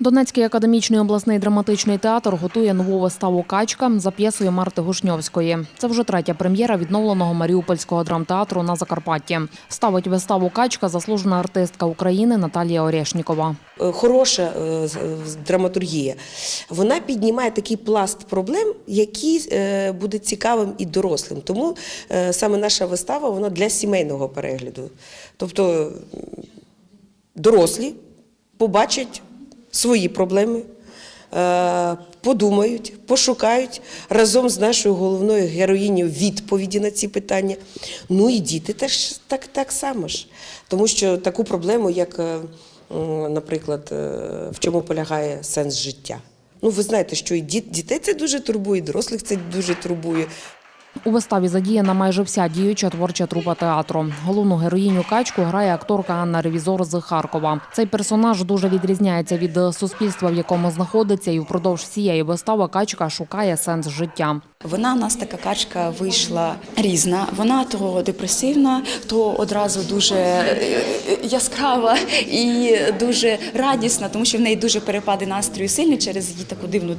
Донецький академічний обласний драматичний театр готує нову виставу Качка за п'єсою Марти Гушньовської. Це вже третя прем'єра відновленого Маріупольського драмтеатру на Закарпатті. Ставить виставу Качка заслужена артистка України Наталія Орешнікова. Е, хороша е, з- драматургія. Вона піднімає такий пласт проблем, який е, буде цікавим і дорослим. Тому е, саме наша вистава вона для сімейного перегляду. Тобто дорослі побачать свої проблеми. е, Подумають, пошукають разом з нашою головною героїнею відповіді на ці питання. Ну і діти теж так, так само ж. Тому що таку проблему, як, е, наприклад, е, в чому полягає сенс життя. Ну, ви знаєте, що і дітей це дуже турбує, і дорослих це дуже турбує. У виставі задіяна майже вся діюча творча трупа театру. Головну героїню качку грає акторка Анна Ревізор з Харкова. Цей персонаж дуже відрізняється від суспільства, в якому знаходиться, і впродовж всієї вистави качка шукає сенс життя. Вона в нас така качка вийшла різна. Вона то депресивна, то одразу дуже е, яскрава і дуже радісна, тому що в неї дуже перепади настрою сильні через її таку дивну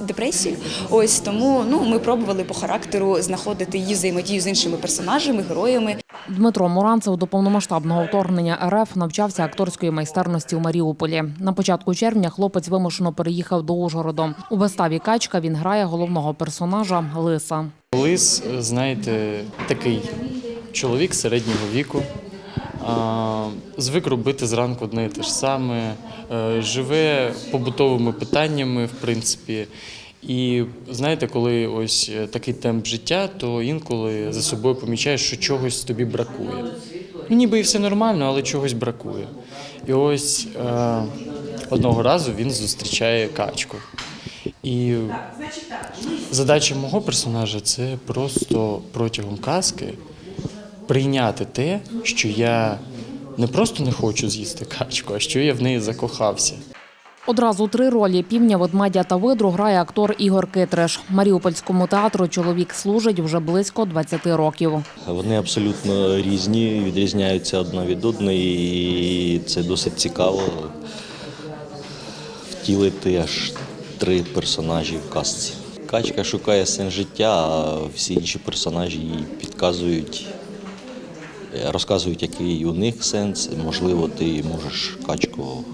депресію. Ось тому ну ми пробували по характеру знаходити її взаємодію з іншими персонажами, героями. Дмитро Муранцев до повномасштабного вторгнення РФ навчався акторської майстерності у Маріуполі. На початку червня хлопець вимушено переїхав до Ужгороду. У виставі Качка він грає головного персонажа Лиса. Лис, знаєте, такий чоловік середнього віку. Звик робити зранку одне і те ж саме, е, живе побутовими питаннями, в принципі. І знаєте, коли ось е, такий темп життя, то інколи за собою помічаєш, що чогось тобі бракує. Ну, ніби і все нормально, але чогось бракує. І ось е, одного разу він зустрічає качку. І задача мого персонажа це просто протягом казки прийняти те, що я не просто не хочу з'їсти качку, а що я в неї закохався. Одразу три ролі півня, ведмедя та видру грає актор Ігор Китриш. Маріупольському театру чоловік служить вже близько 20 років. Вони абсолютно різні, відрізняються одна від одної, і це досить цікаво втілити аж три персонажі в казці. Качка шукає сенс життя, а всі інші персонажі їй підказують, е, розказують, який у них сенс. Можливо, ти можеш качку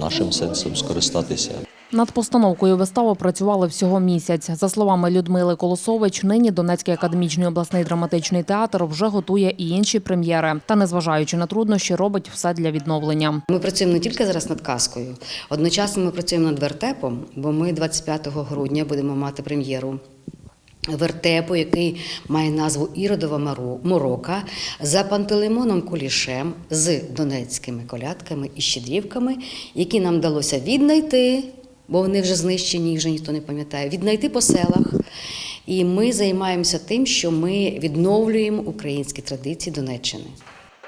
нашим сенсом скористатися. Над постановкою вистави працювали всього місяць. За словами Людмили Колосович, нині Донецький академічний обласний драматичний театр вже готує і інші прем'єри. Та, незважаючи на труднощі, робить все для відновлення. Ми працюємо не тільки зараз над казкою, одночасно ми працюємо над вертепом, бо ми 25 грудня будемо мати прем'єру. Вертепу, який має назву Іродова Морока, за Пантелеймоном Кулішем з донецькими колядками і щедрівками, які нам вдалося віднайти, бо вони вже знищені, їх вже ніхто не пам'ятає, віднайти по селах. І ми займаємося тим, що ми відновлюємо українські традиції Донеччини.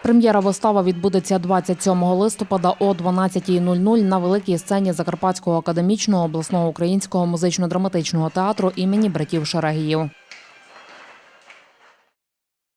Прем'єра вистава відбудеться 27 листопада о 12.00 на великій сцені Закарпатського академічного обласного українського музично-драматичного театру імені братів Шарагіїв.